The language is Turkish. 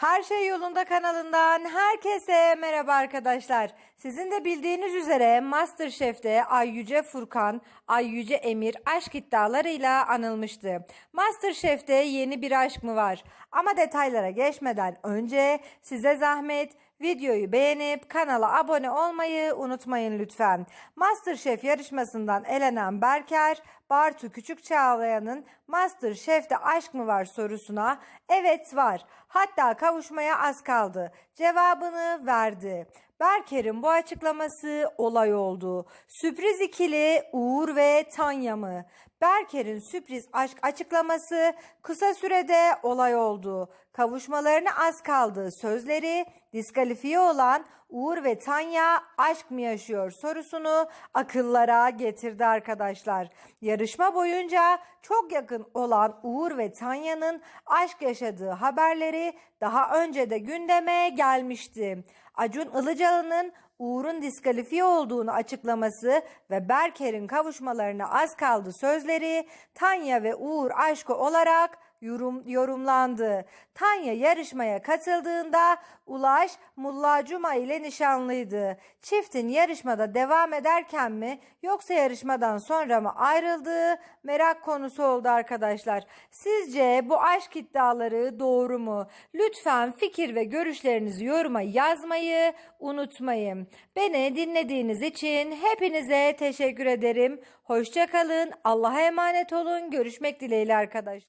Her Şey Yolunda kanalından herkese merhaba arkadaşlar. Sizin de bildiğiniz üzere Masterchef'te Ay Yüce Furkan, Ay Yüce Emir aşk iddialarıyla anılmıştı. Masterchef'te yeni bir aşk mı var? Ama detaylara geçmeden önce size zahmet videoyu beğenip kanala abone olmayı unutmayın lütfen. Masterchef yarışmasından elenen Berker, Bartu Küçük Çağlayan'ın Masterchef'te aşk mı var sorusuna evet var. Hatta kavuşmaya az kaldı. Cevabını verdi. Berker'in bu açıklaması olay oldu. Sürpriz ikili Uğur ve Tanya mı? Berker'in sürpriz aşk açıklaması kısa sürede olay oldu. Kavuşmalarına az kaldı. Sözleri diskalifiye olan Uğur ve Tanya aşk mı yaşıyor sorusunu akıllara getirdi arkadaşlar. Yarışma boyunca çok yakın olan Uğur ve Tanya'nın aşk yaşadığı haberleri daha önce de gündeme gelmişti. Acun Ilıcalı'nın Uğur'un diskalifiye olduğunu açıklaması ve Berker'in kavuşmalarına az kaldı sözleri Tanya ve Uğur aşkı olarak yorum, yorumlandı. Tanya yarışmaya katıldığında Ulaş Mulla Cuma ile nişanlıydı. Çiftin yarışmada devam ederken mi yoksa yarışmadan sonra mı ayrıldığı merak konusu oldu arkadaşlar. Sizce bu aşk iddiaları doğru mu? Lütfen fikir ve görüşlerinizi yoruma yazmayı unutmayın. Beni dinlediğiniz için hepinize teşekkür ederim. Hoşçakalın. Allah'a emanet olun. Görüşmek dileğiyle arkadaşlar.